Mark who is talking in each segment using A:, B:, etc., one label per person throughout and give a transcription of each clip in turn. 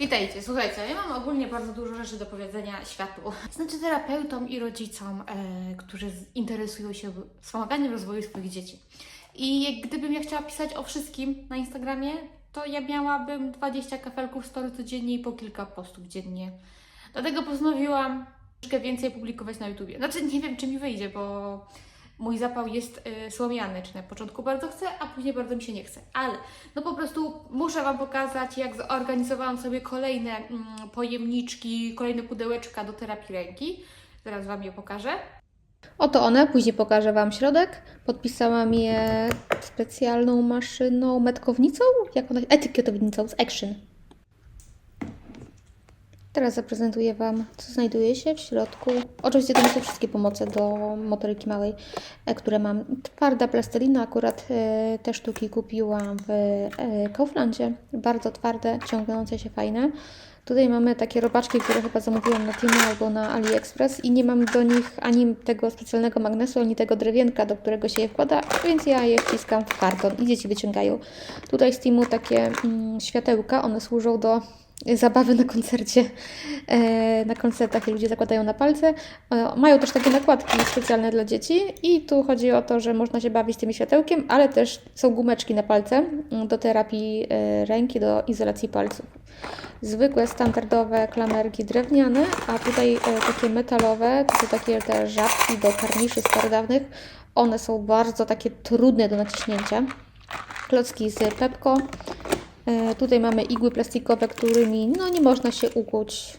A: Witajcie, słuchajcie, ja mam ogólnie bardzo dużo rzeczy do powiedzenia światu. Znaczy terapeutom i rodzicom, e, którzy interesują się wspomaganiem rozwoju swoich dzieci. I gdybym ja chciała pisać o wszystkim na Instagramie, to ja miałabym 20 kafelków story codziennie i po kilka postów dziennie. Dlatego postanowiłam troszkę więcej publikować na YouTubie. Znaczy nie wiem, czy mi wyjdzie, bo mój zapał jest y, słomiany, czy na początku bardzo chcę, a później bardzo mi się nie chce. Ale no po prostu muszę Wam pokazać, jak zorganizowałam sobie kolejne mm, pojemniczki, kolejne pudełeczka do terapii ręki. Zaraz Wam je pokażę.
B: Oto one, później pokażę Wam środek. Podpisałam je specjalną maszyną metkownicą, jak ona, etykietownicą z Action. Teraz zaprezentuję Wam, co znajduje się w środku. Oczywiście to nie są wszystkie pomoce do motoryki małej, e, które mam. Twarda plastelina, akurat e, te sztuki kupiłam w e, Kauflandzie. Bardzo twarde, ciągnące się, fajne. Tutaj mamy takie robaczki, które chyba zamówiłam na Temu albo na AliExpress i nie mam do nich ani tego specjalnego magnesu, ani tego drewienka, do którego się je wkłada, więc ja je wciskam w karton i dzieci wyciągają. Tutaj z Temu takie mm, światełka, one służą do zabawy na koncercie, e, na koncertach i ludzie zakładają na palce. E, mają też takie nakładki specjalne dla dzieci i tu chodzi o to, że można się bawić tym światełkiem, ale też są gumeczki na palce mm, do terapii e, ręki, do izolacji palców. Zwykłe, standardowe klamerki drewniane, a tutaj takie metalowe, to są takie te żabki do karniszy starodawnych. One są bardzo takie trudne do naciśnięcia. Klocki z Pepko. E, Tutaj mamy igły plastikowe, którymi no, nie można się ukuć.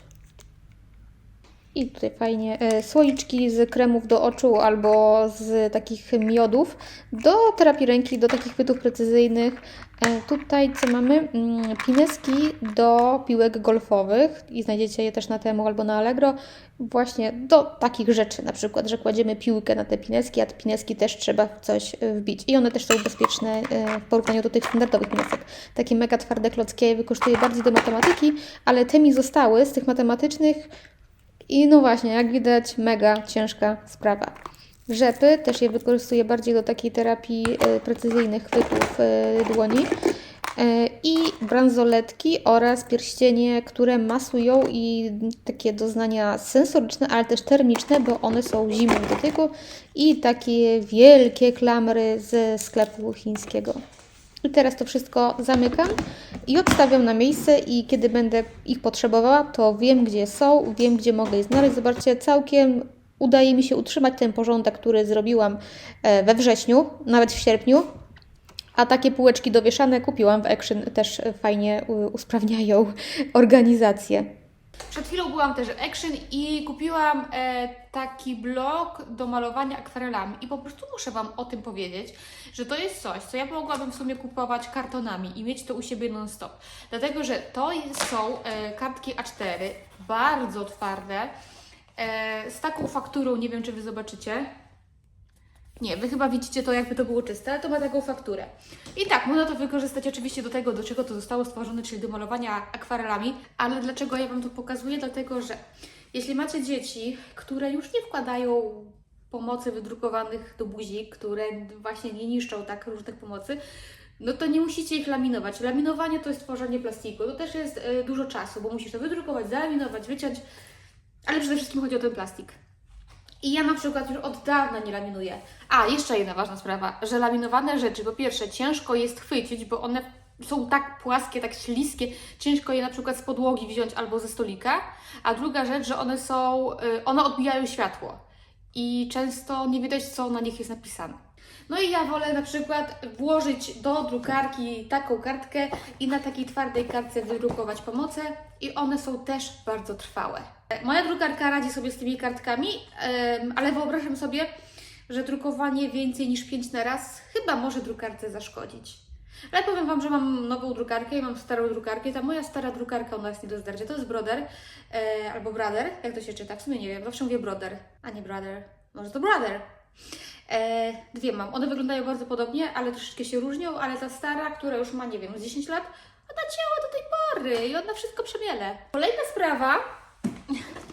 B: I tutaj fajnie e, słoiczki z kremów do oczu albo z takich miodów do terapii ręki, do takich chwytów precyzyjnych. E, tutaj co mamy? Mm, Pineski do piłek golfowych i znajdziecie je też na Temu albo na Allegro. Właśnie do takich rzeczy, na przykład, że kładziemy piłkę na te pineski, a te pineski też trzeba w coś e, wbić. I one też są bezpieczne w porównaniu do tych standardowych pinesek. Takie mega twarde klocki, ja je wykorzystuję bardziej do matematyki, ale te mi zostały z tych matematycznych i no właśnie, jak widać, mega ciężka sprawa. Rzepy też je wykorzystuję bardziej do takiej terapii e, precyzyjnych chwytów e, dłoni. E, I bransoletki oraz pierścienie, które masują i takie doznania sensoryczne, ale też termiczne, bo one są zimą w dotyku. I takie wielkie klamry ze sklepu chińskiego. I teraz to wszystko zamykam i odstawiam na miejsce i kiedy będę ich potrzebowała, to wiem gdzie są, wiem gdzie mogę je znaleźć. Zobaczcie, całkiem udaje mi się utrzymać ten porządek, który zrobiłam e, we wrześniu, nawet w sierpniu. A takie półeczki dowieszane kupiłam w Action, też fajnie usprawniają organizację.
A: Przed chwilą byłam też Action i kupiłam e, taki blok do malowania akwarelami. I po prostu muszę Wam o tym powiedzieć, że to jest coś, co ja mogłabym w sumie kupować kartonami i mieć to u siebie non-stop. Dlatego, że to jest, są e, kartki A4, bardzo twarde, e, z taką fakturą, nie wiem czy Wy zobaczycie. Nie, Wy chyba widzicie to, jakby to było czyste, ale to ma taką fakturę. I tak, można to wykorzystać oczywiście do tego, do czego to zostało stworzone, czyli do malowania akwarelami, ale dlaczego ja Wam to pokazuję? Dlatego, że jeśli macie dzieci, które już nie wkładają pomocy wydrukowanych do buzi, które właśnie nie niszczą tak różnych pomocy, no to nie musicie ich laminować. Laminowanie to jest tworzenie plastiku. To też jest e, dużo czasu, bo musisz to wydrukować, zalaminować, wyciąć, ale przede wszystkim chodzi o ten plastik. I ja na przykład już od dawna nie laminuję. A, jeszcze jedna ważna sprawa, że laminowane rzeczy, po pierwsze, ciężko jest chwycić, bo one są tak płaskie, tak śliskie, ciężko je na przykład z podłogi wziąć albo ze stolika. A druga rzecz, że one są, y, one odbijają światło i często nie widać, co na nich jest napisane. No i ja wolę na przykład włożyć do drukarki taką kartkę i na takiej twardej kartce wydrukować pomoce i one są też bardzo trwałe. Moja drukarka radzi sobie z tymi kartkami, ale wyobrażam sobie, że drukowanie więcej niż 5 na raz chyba może drukarce zaszkodzić. Ale powiem Wam, że mam nową drukarkę i mam starą drukarkę. Ta moja stara drukarka, ona jest nie do zdarcia. To jest Brother e, albo Brother, jak to się czyta? W sumie nie wiem, zawsze mówię Brother, a nie Brother. Może to Brother. E, dwie mam. One wyglądają bardzo podobnie, ale troszeczkę się różnią, ale ta stara, która już ma, nie wiem, z 10 lat, ona działa do tej pory i ona wszystko przemiele. Kolejna sprawa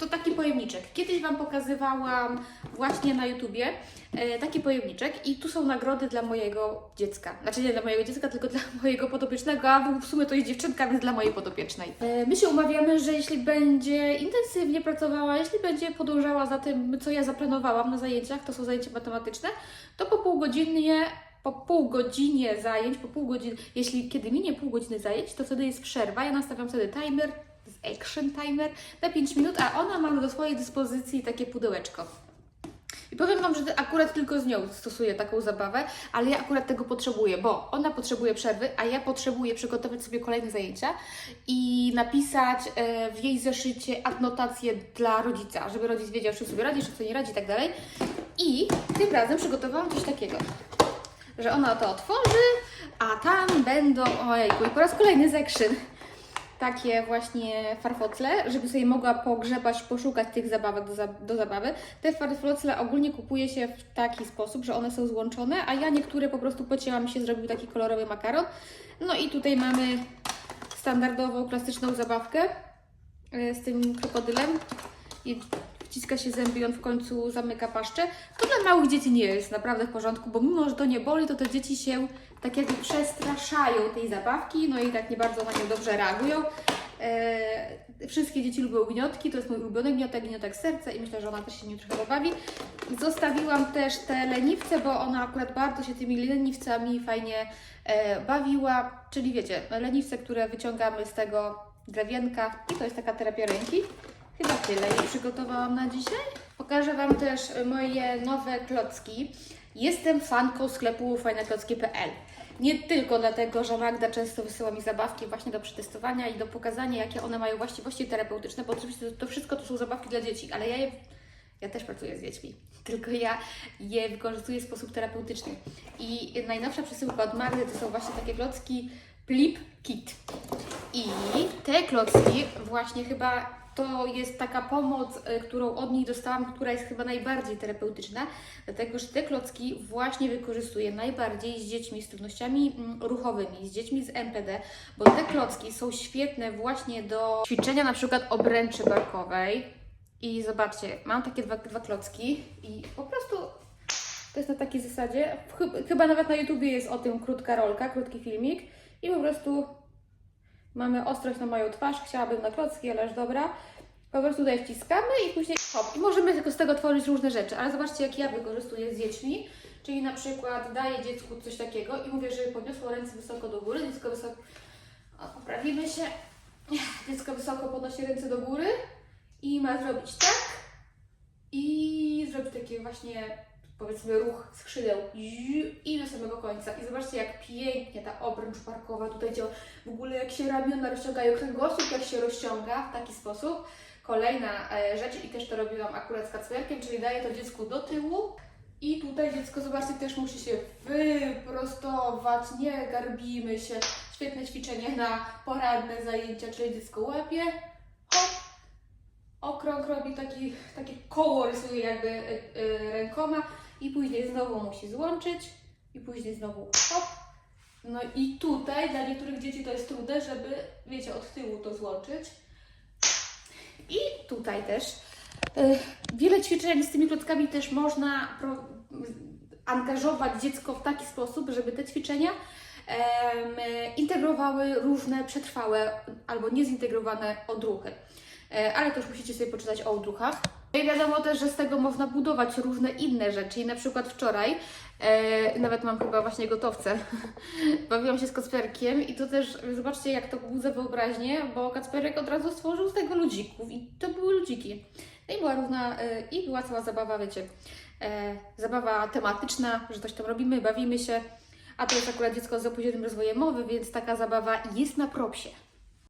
A: to taki pojemniczek. Kiedyś Wam pokazywałam właśnie na YouTubie e, taki pojemniczek i tu są nagrody dla mojego dziecka. Znaczy nie dla mojego dziecka, tylko dla mojego podopiecznego, a w sumie to jest dziewczynka, więc dla mojej podopiecznej. E, my się umawiamy, że jeśli będzie intensywnie pracowała, jeśli będzie podążała za tym, co ja zaplanowałam na zajęciach, to są zajęcia matematyczne, to po pół godzinie po pół godzinie zajęć, po pół godziny, jeśli kiedy minie pół godziny zajęć, to wtedy jest przerwa. Ja nastawiam wtedy timer, action timer na 5 minut, a ona ma do swojej dyspozycji takie pudełeczko. I powiem Wam, że akurat tylko z nią stosuję taką zabawę, ale ja akurat tego potrzebuję, bo ona potrzebuje przerwy, a ja potrzebuję przygotować sobie kolejne zajęcia i napisać e, w jej zeszycie adnotację dla rodzica, żeby rodzic wiedział, czy sobie radzi, czy sobie nie radzi i tak dalej. I tym razem przygotowałam coś takiego że ona to otworzy, a tam będą, ojejku, i po raz kolejny z action. Takie właśnie farfocle, żeby sobie mogła pogrzebać, poszukać tych zabawek do, za, do zabawy. Te farfocle ogólnie kupuje się w taki sposób, że one są złączone, a ja niektóre po prostu pocięłam się zrobił taki kolorowy makaron. No i tutaj mamy standardową, klasyczną zabawkę e, z tym krokodylem. I wciska się zęby i on w końcu zamyka paszczę. To dla małych dzieci nie jest naprawdę w porządku, bo mimo, że to nie boli, to te dzieci się tak jakby przestraszają tej zabawki, no i tak nie bardzo na nią dobrze reagują. E, wszystkie dzieci lubią gniotki, to jest mój ulubiony gniotek, gniotek serca i myślę, że ona też się nim trochę pobawi. Zostawiłam też te leniwce, bo ona akurat bardzo się tymi leniwcami fajnie e, bawiła, czyli wiecie, leniwce, które wyciągamy z tego drewienka i to jest taka terapia ręki. Chyba tyle jej przygotowałam na dzisiaj. Pokażę Wam też moje nowe klocki. Jestem fanką sklepu fajneklocki.pl. Nie tylko dlatego, że Magda często wysyła mi zabawki właśnie do przetestowania i do pokazania, jakie one mają właściwości terapeutyczne, bo oczywiście to, to wszystko to są zabawki dla dzieci, ale ja je ja też pracuję z dziećmi, tylko ja je wykorzystuję w sposób terapeutyczny. I najnowsza przesyłka od Magdy to są właśnie takie klocki Plip Kit. I te klocki właśnie chyba to jest taka pomoc, y, którą od niej dostałam, która jest chyba najbardziej terapeutyczna, dlatego że te klocki właśnie wykorzystuję najbardziej z dziećmi z trudnościami mm, ruchowymi, z dziećmi z MPD, bo te klocki są świetne właśnie do ćwiczenia na przykład obręczy barkowej. I zobaczcie, mam takie dwa, dwa klocki i po prostu to jest na takiej zasadzie, chyba nawet na YouTubie jest o tym krótka rolka, krótki filmik i po prostu mamy ostrość na moją twarz, chciałabym na klocki, ale już dobra. Po prostu tutaj wciskamy i później hop. I możemy tylko z tego tworzyć różne rzeczy, ale zobaczcie jak ja wykorzystuję z dziećmi. Czyli na przykład daję dziecku coś takiego i mówię, żeby podniosło ręce wysoko do góry, dziecko wysoko... O, poprawimy się. Dziecko wysoko podnosi ręce do góry i ma zrobić tak i zrobić taki właśnie powiedzmy ruch skrzydeł i do samego końca. I zobaczcie jak pięknie ta obręcz parkowa tutaj działa. W ogóle jak się ramiona rozciągają, kręgosłup jak się rozciąga w taki sposób. Kolejna e, rzecz i też to robiłam akurat z kacperkiem, czyli daję to dziecku do tyłu i tutaj dziecko, zobaczcie, też musi się wyprostować, nie garbimy się. Świetne ćwiczenie na poranne zajęcia, czyli dziecko łapie, hop, okrąg robi taki, takie koło rysuje jakby y, y, rękoma i później znowu musi złączyć i później znowu hop. No i tutaj dla niektórych dzieci to jest trudne, żeby, wiecie, od tyłu to złączyć. I tutaj też. y, Wiele ćwiczeń z tymi klockami też można pro, angażować dziecko w taki sposób, żeby te ćwiczenia integrowały różne przetrwałe albo niezintegrowane odruchy. E, ale to już musicie sobie poczytać o odruchach. No I wiadomo też, że z tego można budować różne inne rzeczy. I na przykład wczoraj, e, nawet mam chyba właśnie gotowce, bawiłam się z Kacperkiem i to też, zobaczcie jak to budza wyobraźnię, bo Kacperek od razu stworzył z tego ludzików i to były ludziki. No i była równa, e, i była cała zabawa, wiecie, e, zabawa tematyczna, że coś tam robimy, bawimy się, a to jest akurat dziecko z opóźnionym rozwojem mowy, więc taka zabawa jest na propsie.